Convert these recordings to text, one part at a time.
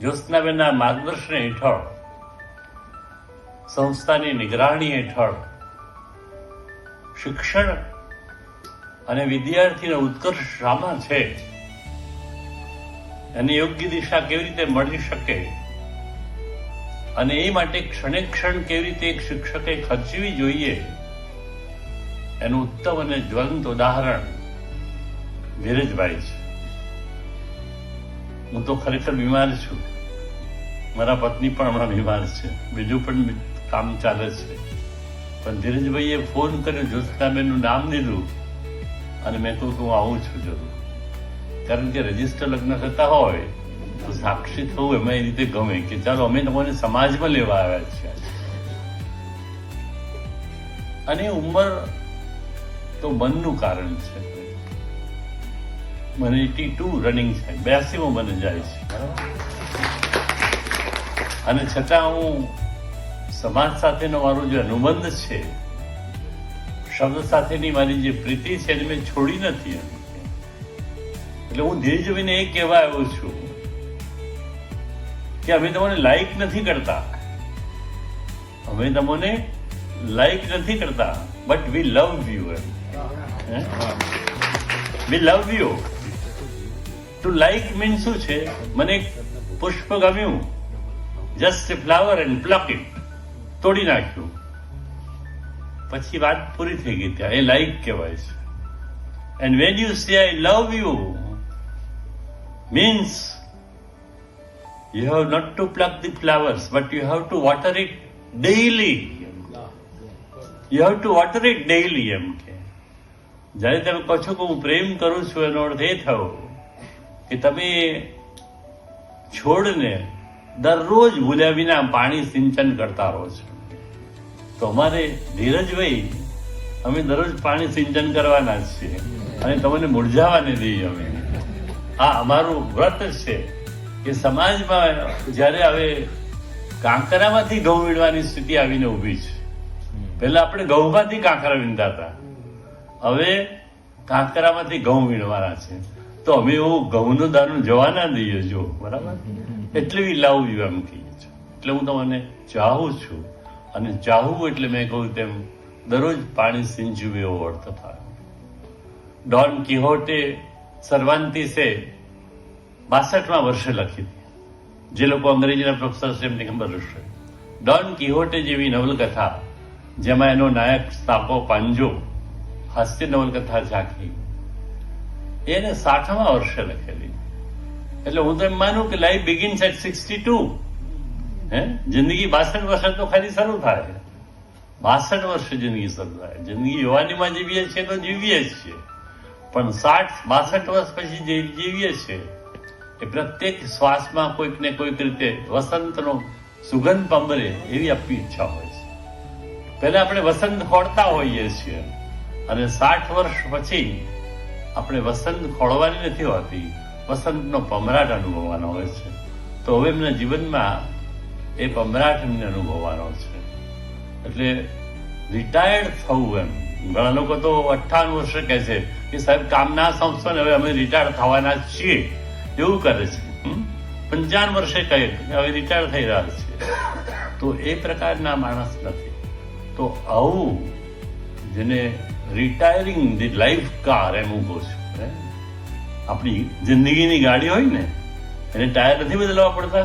જ્યોત્સનાબેનના માર્ગદર્શન હેઠળ, સંસ્થાની નિગરાણી હેઠળ, શિક્ષણ અને વિદ્યાર્થીનો ઉત્કર્ષ શામાં છે. એની યોગ્ય દિશા કેવી રીતે મળી શકે? અને એ માટે ક્ષણે ક્ષણ કેવી રીતે એક શિક્ષકે ખર્ચવી જોઈએ? એનું ઉત્તમ અને જ્વલંત ઉદાહરણ ધીરજભાઈ છે. હું તો ખરેખર બીમાર છું. મારા પત્ની પણ હમણાં બીમાર છે. બીજું પણ કામ ચાલે છે. પણ ધીરજભાઈએ ફોન કર્યો, જ્યોત્સનાબેનનું નામ લીધું અને મેં કહ્યું કે હું આવું છું જરૂર. કારણ કે રજિસ્ટર લગ્ન થતા હોય તો સાક્ષી થવું એમાં એ રીતે ગમે કે ચાલો અમે તમને સમાજમાં લેવા આવ્યા છીએ. અને ઉંમર તો મનનું કારણ છે. મને એટી ટુ રનિંગ છે બ્યાસીમાં મને જાય છે. અને છતાં હું સમાજ સાથેનો મારો જે અનુબંધ છે શબ્દ સાથેની મારી જે પ્રીતિ છે એને મેં છોડી નથી એટલે હું ધીરજભાઈને એ કહેવા આવ્યો છું કે અમે તમને લાઈક નથી કરતા. અમે તમને લાઈક નથી કરતા but we love you M. We love you too like mean શું છે? મને પુષ્પ ગમ્યું. Just flower and pluck it તોડી નાખ્યું. પછી વાત પૂરી થઈ ગઈ ત્યાં. એ લાઈક કહેવાય છે. And when you say I love you means you have not to pluck the flowers but you have to water it daily you have to water it daily એમ કે. જ્યારે તમે કહો છો કે હું પ્રેમ કરું છું, એનો અર્થ એ થયો. કે તમે છોડને દરરોજ ભૂલ્યા વિના પાણી સિંચન કરતા રહો છો. તો અમારે ધીરજભાઈ, અમે દરરોજ પાણી સિંચન કરવાના જ છીએ. અને તમને મૂર્જાવાને દઈએ અમે. આ અમારું વ્રત છે કે સમાજમાં જ્યારે હવે કાંકરામાંથી ઘઉં વીણવાની સ્થિતિ આવીને ઊભી છે. પહેલા આપણે ઘઉંમાંથી કાંકરા વીણતા હતા. હવે કાંકરામાંથી ઘઉં વીણવાના છે. તો અમે એવું ઘઉંનું દારૂ જવા ના દઈએ જો, બરાબર? એટલે બી લાવ યુ એમ કહીએ છીએ એટલે હું તમને ચાહું છું. અને ચાહું એટલે મેં કહ્યું તેમ, દરરોજ પાણી સિંચવું એવો અર્થ થાય. ડોન કિહોટે સર્વાંતિસે બાસઠમાં વર્ષે લખી હતી જે લોકો અંગ્રેજીના પ્રોફેસર છે એમને ખબર હશે. ડોન કિહોટે જેવી નવલકથા, જેમાં એનો નાયક સ્થાપો પાંજો, હાસ્ય નવલકથા ઝાંખી. એને સાઠમા વર્ષે લખેલી. એટલે હું તો એમ માનું કે life begins at sixty two હે? જિંદગી બાસઠ વર્ષ તો ખાલી શરૂ થાય. બાસઠ વર્ષે જિંદગી શરૂ થાય. જિંદગી યુવાનીમાં જીવીએ છીએ તો જીવીએ જ છીએ. પણ સાઠ, બાસઠ વર્ષ પછી જે જીવીએ છીએ, એ પ્રત્યેક શ્વાસમાં કોઈક ને કોઈક રીતે વસંતનો સુગંધ પંબરે એવી આપવી ઈચ્છા હોય છે. પહેલા આપણે વસંત ખોડતા હોઈએ છીએ. અને સાઠ વર્ષ પછી આપણે વસંત ખોળવાની નથી હોતી. વસંતનો પમરાટ અનુભવવાનો હોય છે. તો હવે એમના જીવનમાં એ પમરાટ એમને અનુભવવાનો છે. એટલે રિટાયર્ડ થવું એમ. ઘણા લોકો તો અઠ્ઠાણું વર્ષે કહે છે કે સાહેબ કામ ના સંસ્થો ને હવે અમે રિટાયર થવાના છીએ. એવું કરે છે? પંચાવન વર્ષે કહે હવે રિટાયર થઈ રહ્યા છે તો એ પ્રકારના માણસ નથી. તો આવું જેને રિટાયરિંગ ધી લાઈફ કાર એમ ઊભો છું આપણી જિંદગીની ગાડી હોય ને, એને ટાયર નથી બદલવા પડતા.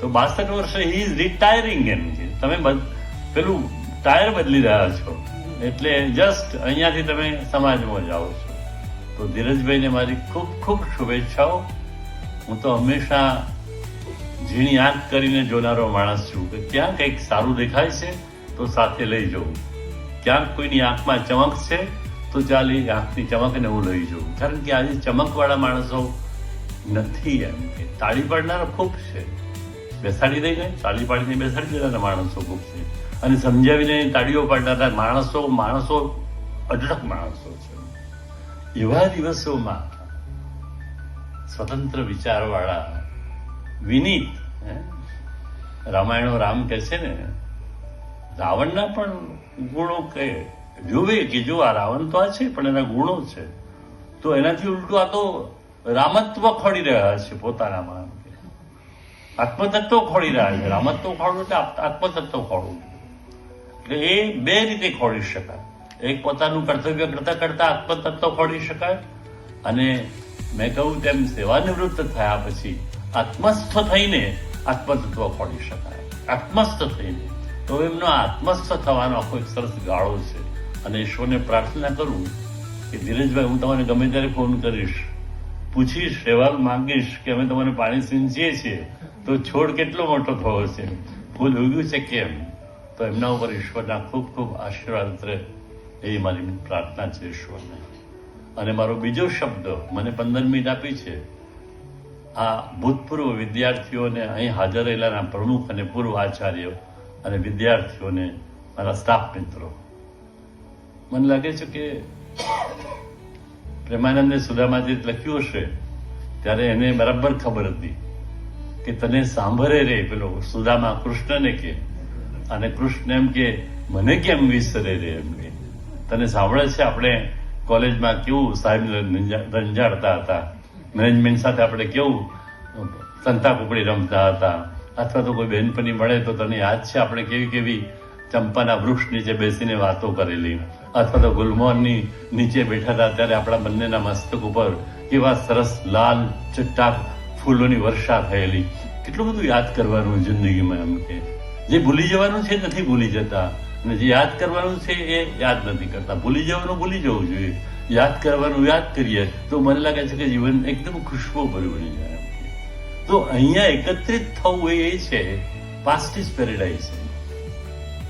તો બાસઠ વર્ષે હી ઇઝ રિટાયરિંગ એમ છે. તમે પેલું ટાયર બદલી રહ્યા છો. એટલે જસ્ટ અહીંયાથી તમે સમાજમાં જાઓ છો. તો ધીરજભાઈને મારી ખૂબ ખૂબ શુભેચ્છાઓ. હું તો હંમેશા ઝીણી આંખ કરીને જોનારો માણસ છું કે ક્યાં કંઈક સારું દેખાય છે, તો સાથે લઈ જવું. ક્યાંક કોઈની આંખમાં ચમક છે, તો ચાલ એ આંખની ચમકને હું લઈ જઉં. કારણ કે આજે ચમકવાળા માણસો નથી એમ કે. તાળી પાડનારા ખૂબ છે. બેસાડી દઈને તાળી પાડીને બેસાડી દેનારા માણસો ખૂબ છે. અને સમજાવીને તાળીઓ પાડનારા માણસો માણસો અઢળક માણસો છે. એવા દિવસોમાં સ્વતંત્ર વિચારવાળા વિનીત? રામાયણો રામ કહે છે ને રાવણના પણ ગુણો કહે જોવે કે જો આ રાવણ તો આ છે, પણ એના ગુણો છે. તો એનાથી ઉલટું આ તો રામત્વ ખોડી રહ્યા છે પોતાનામાં. આત્મતત્વ ખોળી રહ્યા છે. રામત્વ ખોડવું એટલે આત્મતત્વ ખોડવું એટલે એ બે રીતે ખોળી શકાય. એક પોતાનું કર્તવ્ય કરતા કરતા આત્મતત્વ ખોળી શકાય અને મેં કહ્યું તેમ સેવાનિવૃત્ત થયા પછી આત્મસ્થ થઈને આત્મતત્વ ખોળી શકાય. આત્મસ્થ થઈને. તો એમનો આત્મસ્થ થવાનો આખો એક સરસ ગાળો છે. અને ઈશ્વરને પ્રાર્થના કરું કે ધીરજભાઈ, હું તમને ગમે ત્યારે ફોન કરીશ. પૂછીશ, અહેવાલ માંગીશ કે અમે તમને પાણી સિંચીએ છીએ, તો છોડ કેટલો મોટો થયો છે? ફૂલ ઉગ્યું છે કેમ? તો એમના ઉપર ઈશ્વરના ખૂબ ખૂબ આશીર્વાદ રહે એવી મારી પ્રાર્થના છે ઈશ્વરને. અને મારો બીજો શબ્દ મને પંદર મિનિટ આપી છે. આ ભૂતપૂર્વ વિદ્યાર્થીઓને અહીં હાજર રહેલાના પ્રમુખ અને પૂર્વ આચાર્યો અને વિદ્યાર્થીઓને મારા સ્ટાફ મિત્રો. મને લાગે છે કે પ્રેમાનંદે સુદામાજી લખ્યું હશે, ત્યારે એને બરાબર ખબર હતી કે તને સાંભળે રે પેલો સુદામા કૃષ્ણને કે, અને કૃષ્ણ એમ કે, મને કેમ વિસરે રે એમ કે તને સાંભળે છે? આપણે કોલેજમાં કેવું સાહેબ રંજાડતા હતા. મેનેજમેન્ટ સાથે આપણે કેવું સંતા કુકડી રમતા હતા. અથવા તો કોઈ બહેનપણી મળે તો તને યાદ છે? આપણે કેવી કેવી ચંપાના વૃક્ષ નીચે બેસીને વાતો કરેલી. અથવા તો ગુલમોહનની નીચે બેઠા હતા, ત્યારે આપણા બંનેના મસ્તક ઉપર કેવા સરસ લાલ ચટ્ટા ફૂલોની વર્ષા થયેલી. કેટલું બધું યાદ કરવાનું જિંદગીમાં એમ કે. જે ભૂલી જવાનું છે નથી ભૂલી જતા. અને જે યાદ કરવાનું છે એ યાદ નથી કરતા. ભૂલી જવાનું ભૂલી જવું જોઈએ. યાદ કરવાનું યાદ કરીએ તો મને લાગે છે કે જીવન એકદમ ખુશ્બુ ભર્યું બની જાય. તો અહીંયા એકત્રિત થવું એ છે past is paradise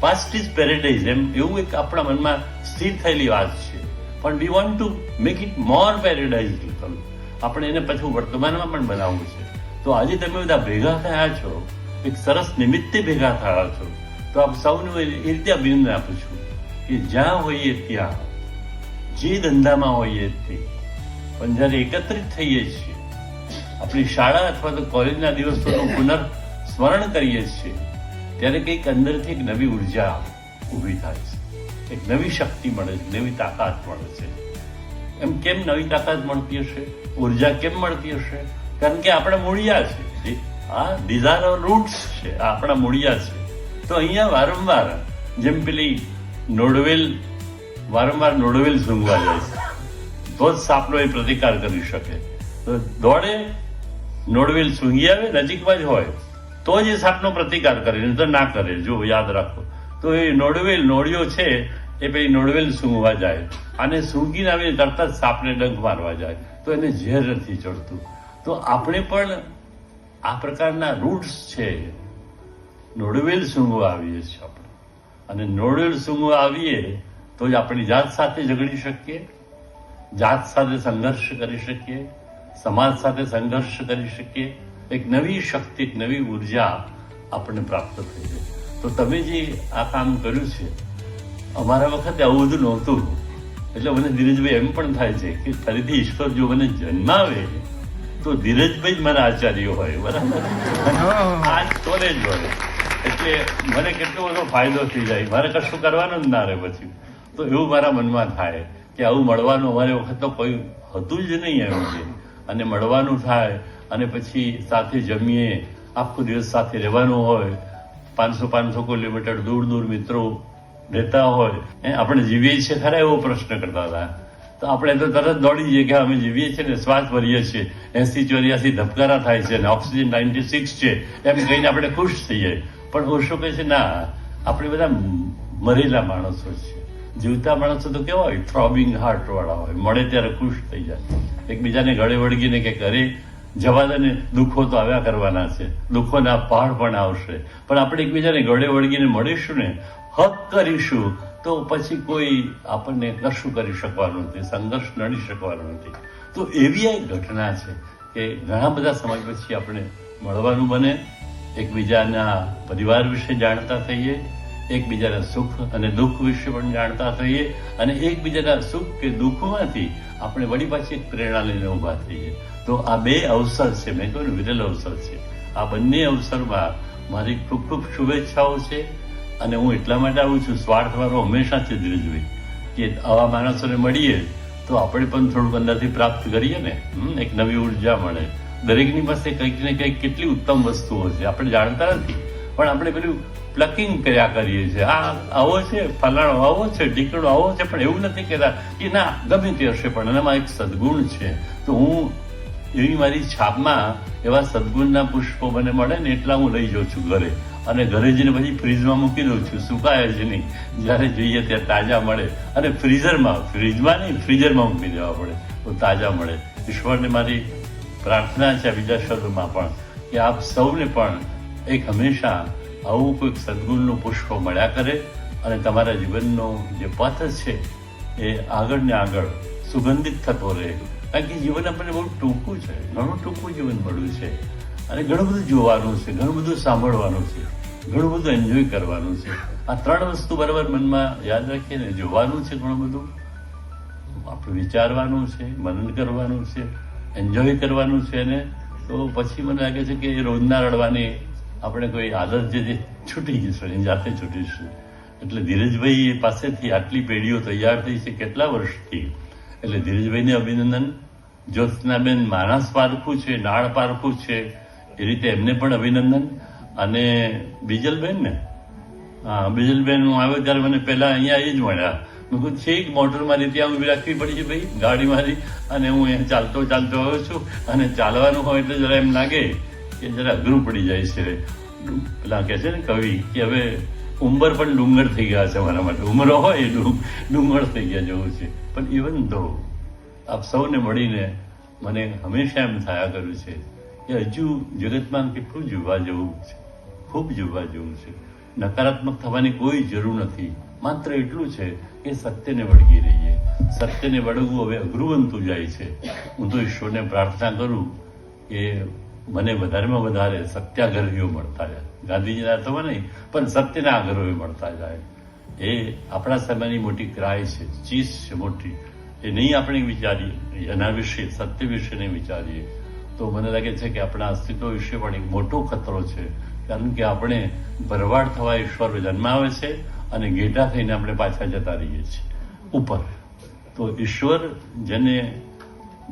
past is paradise એમ એવું એક આપણા મનમાં સ્થિર થયેલી વાત છે. પણ we want to make it more paradise આપણે એને પછી વર્તમાનમાં પણ બનાવવું છે. તો આજે તમે બધા ભેગા થયા છો, એક સરસ નિમિત્તે ભેગા થયા છો, તો આપ સૌને એ રીતે અભિનંદન આપું છું કે જ્યાં હોઈએ ત્યાં, જે ધંધામાં હોઈએ તે, પણ જ્યારે એકત્રિત થઈએ છીએ આપણી શાળા અથવા તો કોલેજના દિવસોનું પુનઃ સ્મરણ કરીએ છીએ ત્યારે કંઈક અંદરથી એક નવી ઊર્જા ઊભી થાય છે. એક નવી શક્તિ મળે છે નવી તાકાત મળે છે. એમ કેમ નવી તાકાત મળતી હશે? ઊર્જા કેમ મળતી હશે? કારણ કે આપણા મૂળિયા છે. આ ધીઝ આર રૂટ્સ છે આપણા મૂળિયા છે. તો અહીંયા વારંવાર જેમ પેલી નોડવેલ વારંવાર નોડવેલ સૂંઘવા જાય છે. તો જ સાપનો એ પ્રતિકાર કરી શકે. તો દોડે નોડવેલ સૂંઘી આવે, નજીકમાં જ હોય, તો જ એ સાપનો પ્રતિકાર કરે તો ના કરે, જો યાદ રાખો. તો એ નોડવેલ નોળિયો છે, એ પછી નોડવેલ સૂંઘવા જાય. અને સૂંઘીને આવીને તરત જ સાપને ડંખ મારવા જાય. તો એને ઝેર નથી ચડતું. તો આપણે પણ આ પ્રકારના રૂટ્સ છે. નોડવેલ સૂંઘવા આવીએ છીએ આપણે. અને નોડવેલ સૂંઘવા આવીએ, તો જ આપણી જાત સાથે ઝઘડી શકીએ, જાત સાથે સંઘર્ષ કરી શકીએ સમાજ સાથે સંઘર્ષ કરી શકીએ. એક નવી શક્તિ એક નવી ઊર્જા આપણને પ્રાપ્ત થઈ છે તો તમે જે આ કામ કર્યું છે અમારા વખતે આવું બધું નહોતું. એટલે મને ધીરજભાઈ એમ પણ થાય છે કે ફરીથી ઈશ્વર જો મને જન્માવે તો ધીરજભાઈ જ મારા આચાર્ય હોય બરાબર? આજ તોને જ હોય. એટલે મને કેટલો બધો ફાયદો થઈ જાય. મારે કશું કરવાનું જ ના રહે પછી. તો એવું મારા મનમાં થાય કે આવું મળવાનું અમારે વખત તો કોઈ હતું જ નહીં એમ કે. અને મળવાનું થાય અને પછી સાથે જમીએ, આખો દિવસ સાથે રહેવાનું હોય, પાંચસો પાંચસો કિલોમીટર દૂર દૂર મિત્રો રહેતા હોય. એ આપણે જીવીએ છીએ ખરા એવો પ્રશ્ન કરતા હતા. તો આપણે તો તરત દોડી જઈએ કે અમે જીવીએ છીએ ને શ્વાસ ભરીએ છીએ. એસી ચોર્યાસી ધબકારા થાય છે અને ઓક્સિજન નાઇન્ટી સિક્સ છે, એમ કહીને આપણે ખુશ થઈએ. પણ ઓશો કહે છે, ના, આપણે બધા મરેલા માણસો છીએ. જીવતા માણસો તો કેવા હોય થ્રોબિંગ હાર્ટ વાળા હોય. મળે ત્યારે ખુશ થઈ જાય. એકબીજાને ગળે વળગીને કે કરે જવા દે દુઃખો તો આવ્યા કરવાના છે. દુઃખોના પહાડ પણ આવશે. પણ આપણે એકબીજાને ગળે વળગીને મળીશું ને, હક કરીશું, તો પછી કોઈ આપણને કશું કરી શકવાનું નથી, સંઘર્ષ નડી શકવાનું નથી. તો એવી એક ઘટના છે કે ઘણા બધા સમય પછી આપણે મળવાનું બને. એકબીજાના પરિવાર વિશે જાણતા થઈએ એકબીજાના સુખ અને દુઃખ વિશે પણ જાણતા થઈએ અને એકબીજાના સુખ કે દુઃખમાંથી આપણે વળી પાછી પ્રેરણા લઈને ઊભા થઈએ. તો આ બે અવસર છે, મેં કહ્યું વિરલ અવસર છે. આ બંને અવસરમાં મારી ખૂબ ખૂબ શુભેચ્છાઓ છે અને હું એટલા માટે આવું છું, સ્વાર્થ મારો હંમેશા છે ધીરજભાઈ કે આવા માણસોને મળીએ તો આપણે પણ થોડુંક અંદરથી પ્રાપ્ત કરીએ ને. એક નવી ઊર્જા મળે. દરેકની પાસે કંઈક ને કંઈક કેટલી ઉત્તમ વસ્તુઓ છે. આપણે જાણતા નથી, પણ આપણે પેલું પ્લકિંગ કર્યા કરીએ છીએ. આ આવો છે, ફલાણો આવો છે, ઢીકણો આવો છે, પણ એવું નથી કહેતા કે ના, ગમે તે હશે, પણ એનામાં એક સદગુણ છે. તો હું એવી મારી છાપમાં એવા સદગુણના પુષ્પો મને મળે ને એટલા હું લઈ જાઉં છું ઘરે. અને ઘરે જઈને પછી ફ્રીજમાં મૂકી દઉં છું, સુકાય જ નહીં. જ્યારે જોઈએ ત્યારે તાજા મળે. અને ફ્રીઝરમાં, ફ્રીજમાં નહીં, ફ્રીઝરમાં મૂકી દેવા પડે. તો તાજા મળે. ઈશ્વરને મારી પ્રાર્થના છે બીજા શબ્દમાં પણ, કે આપ સૌને પણ એક હંમેશા આવું કોઈક સદગુણનું પુષ્પ મળ્યા કરે અને તમારા જીવનનો જે પથ છે એ આગળ ને આગળ સુગંધિત થતો રહે. કારણ કે જીવન આપણને બહુ ટૂંકું છે, ઘણું ટૂંકું જીવન મળ્યું છે. અને ઘણું બધું જોવાનું છે, ઘણું બધું સાંભળવાનું છે, ઘણું બધું એન્જોય કરવાનું છે. આ ત્રણ વસ્તુ બરાબર મનમાં યાદ રાખીને જોવાનું છે ઘણું બધું. આપણે વિચારવાનું છે, મનન કરવાનું છે એન્જોય કરવાનું છે ને, તો પછી મને લાગે છે કે એ રોજના રડવાની આપણે કોઈ આદત જે છૂટી જશે એની જાતે છૂટીશું એટલે ધીરજભાઈ પાસેથી આટલી પેઢીઓ તૈયાર થઈ છે, કેટલા વર્ષથી? એટલે ધીરજભાઈને અભિનંદન. જ્યોત્સનાબેન માણસ પારખું છે, નાળ પારખું છે, એ રીતે એમને પણ અભિનંદન. અને બીજલબેન ને? હા, બીજલબેન હું આવ્યો ત્યારે મને પહેલા અહીંયા એ જ મળ્યા. મેં કહું છેક મોટરમાં ત્યાં ઊભી રાખવી પડી છે ભાઈ, ગાડી મારી. અને હું અહીંયા ચાલતો ચાલતો આવ્યો છું. અને ચાલવાનું હોય એટલે જરા એમ લાગે કે જરા અઘરું પડી જાય છે. પેલા કહે છે ને કવિ કે હવે ઉંમર પણ ડુંગર થઈ ગયા છે મારા માટે. ઉંમર હોય એ ડુંગર થઈ ગયા જેવું છે. પણ ઇવન ધો આપ સૌને મળીને મને હંમેશા એમ થયા કર્યું છે કે હજુ જગતમાં કેટલું જોવા જેવું છે. ખૂબ જોવા જેવું છે. નકારાત્મક થવાની કોઈ જરૂર નથી. માત્ર એટલું છે કે સત્યને વળગી રહીએ. સત્યને વળગવું હવે અઘરું બનતું જાય છે. હું તો ઈશ્વરને પ્રાર્થના કરું કે મને વધારેમાં વધારે સત્યાગ્રહીઓ મળતા જાય. ગાંધીજીના તો નહીં, પણ સત્યના આગ્રહીઓ મળતા જાય. એ આપણા સમયની મોટી ક્રાય છે ચીજ છે મોટી. એ નહીં આપણે વિચારીએ, એના વિશે, સત્ય વિશે નહીં વિચારીએ. તો મને લાગે છે કે આપણા અસ્તિત્વ વિશે પણ એક મોટો ખતરો છે. કારણ કે આપણે ભરવાડ થવા ઈશ્વર જન્માવે છે અને ઘેટા થઈને આપણે પાછા જતા રહીએ છીએ. ઉપર. તો ઈશ્વર જેને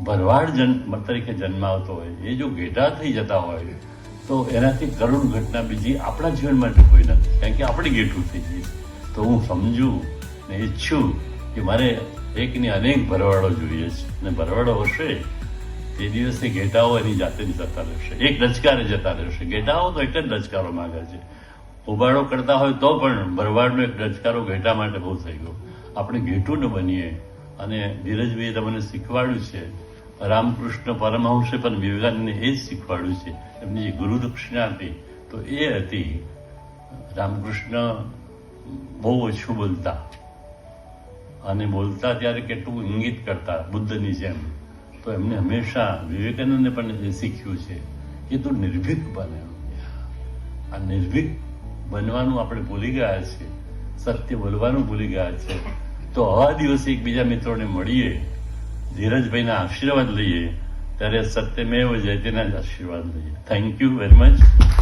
ભરવાડ જન્મ તરીકે જન્માવતો હોય, એ જો ઘેટા થઈ જતા હોય, તો એનાથી કરુણ ઘટના બીજી આપણા જીવન માટે કોઈ નથી. કારણ કે આપણે ઘેઠું થઈ જઈએ. તો હું સમજુ ને ઈચ્છું કે મારે એકની અનેક ભરવાડો જોઈએ છે. અને ભરવાડો હશે, તે દિવસે ઘેટાઓ એની જાતે જ જતા રહેશે. એક રચકારે જતા રહેશે. ઘેટાઓ તો એક જ રચકારો માગે છે. ઉબાડો કરતા હોય તો પણ ભરવાડનો એક રચકારો ઘેટા માટે બહુ થઈ ગયો. આપણે ઘેટું ન બનીએ. અને ધીરજભાઈએ તમને શીખવાડ્યું છે. રામકૃષ્ણ પરમહંસે પણ વિવેકાનંદને એ જ શીખવાડ્યું છે. એમની જે ગુરુ દક્ષિણા હતી, તો એ હતી રામકૃષ્ણ બહુ ઓછું બોલતા. અને બોલતા ત્યારે કેટલું ઇંગિત કરતા, બુદ્ધની જેમ. તો એમને હંમેશા વિવેકાનંદને પણ એ શીખ્યું છે. કે તું નિર્ભીક બને આ નિર્ભીક બનવાનું આપણે ભૂલી ગયા છે સત્ય બોલવાનું ભૂલી ગયા છે તો આવા દિવસે એકબીજા મિત્રોને મળીએ, ધીરજભાઈના આશીર્વાદ લઈએ, ત્યારે સત્યમેવ જયતેના જ આશીર્વાદ લઈએ. Thank you very much